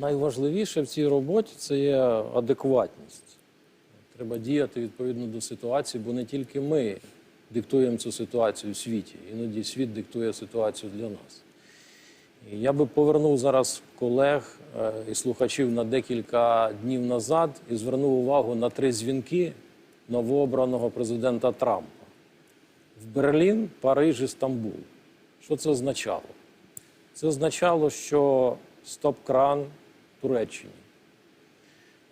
Найважливіше в цій роботі це є адекватність. Треба діяти відповідно до ситуації, бо не тільки ми диктуємо цю ситуацію у світі, іноді світ диктує ситуацію для нас. І я би повернув зараз колег е, і слухачів на декілька днів назад і звернув увагу на три дзвінки новообраного президента Трампа в Берлін, Париж і Стамбул. Що це означало? Це означало, що стоп-кран Туреччині.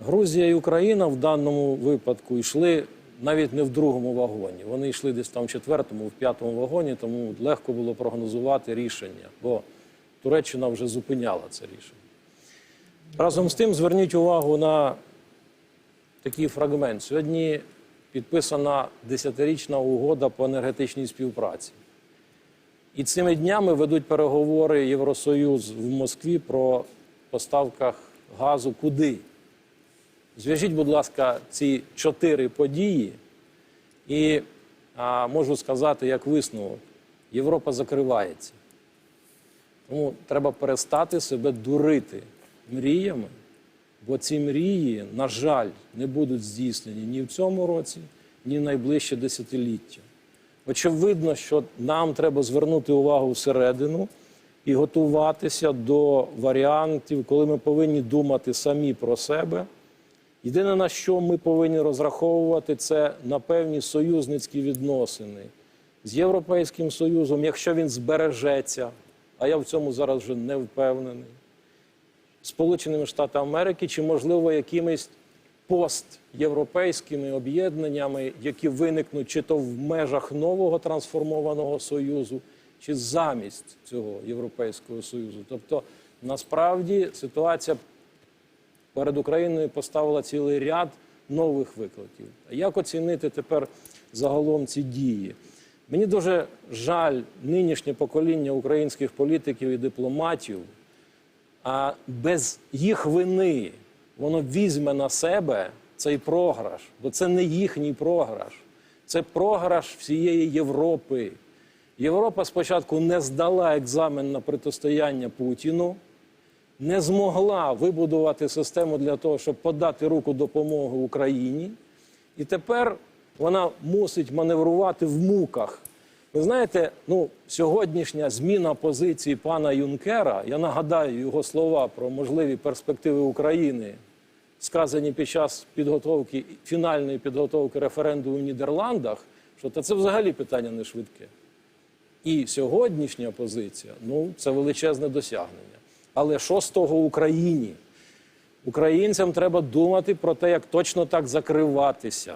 Грузія і Україна в даному випадку йшли навіть не в другому вагоні. Вони йшли десь там в четвертому, в п'ятому вагоні, тому легко було прогнозувати рішення, бо Туреччина вже зупиняла це рішення. Разом з тим, зверніть увагу на такий фрагмент. Сьогодні підписана десятирічна угода по енергетичній співпраці. І цими днями ведуть переговори Євросоюз в Москві про поставках газу куди. Зв'яжіть, будь ласка, ці чотири події, і а, можу сказати, як висновок, Європа закривається. Тому треба перестати себе дурити мріями, бо ці мрії, на жаль, не будуть здійснені ні в цьому році, ні в найближче десятиліття. Очевидно, що нам треба звернути увагу всередину і готуватися до варіантів, коли ми повинні думати самі про себе. Єдине, на що ми повинні розраховувати, це на певні союзницькі відносини з Європейським Союзом, якщо він збережеться, а я в цьому зараз вже не впевнений. Сполученими Штатами Америки чи, можливо, якимись постєвропейськими об'єднаннями, які виникнуть чи то в межах нового трансформованого союзу, чи замість цього Європейського Союзу. Тобто, насправді ситуація перед Україною поставила цілий ряд нових викликів. Як оцінити тепер загалом ці дії? Мені дуже жаль нинішнє покоління українських політиків і дипломатів, а без їх вини воно візьме на себе цей програш, бо це не їхній програш, це програш всієї Європи. Європа спочатку не здала екзамен на протистояння Путіну, не змогла вибудувати систему для того, щоб подати руку допомоги Україні. І тепер вона мусить маневрувати в муках. Ви знаєте, ну, сьогоднішня зміна позиції пана Юнкера, я нагадаю його слова про можливі перспективи України, сказані під час підготовки фінальної підготовки референдуму в Нідерландах, що та це взагалі питання не швидке. І сьогоднішня позиція ну, це величезне досягнення. Але що з того Україні? Українцям треба думати про те, як точно так закриватися.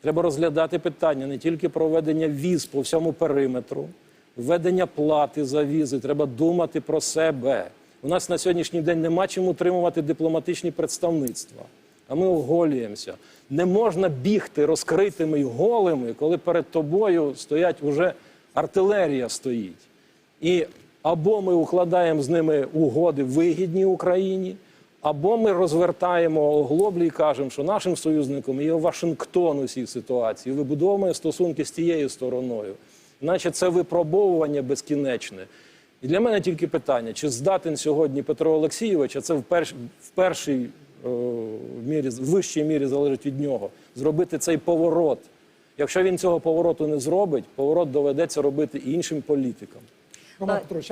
Треба розглядати питання не тільки про введення віз по всьому периметру, введення плати за візи. Треба думати про себе. У нас на сьогоднішній день нема чим утримувати дипломатичні представництва. А ми оголюємося. Не можна бігти розкритими й голими, коли перед тобою стоять уже артилерія стоїть. І або ми укладаємо з ними угоди вигідні Україні, або ми розвертаємо оглоблі і кажемо, що нашим союзником є Вашингтон у цій ситуації, вибудовуємо стосунки з тією стороною. Іначе це випробовування безкінечне. І для мене тільки питання: чи здатен сьогодні Петро Олексійович, а це в, перш, в першій е, мірі, в вищій мірі залежить від нього, зробити цей поворот. Якщо він цього повороту не зробить, поворот доведеться робити іншим політикам.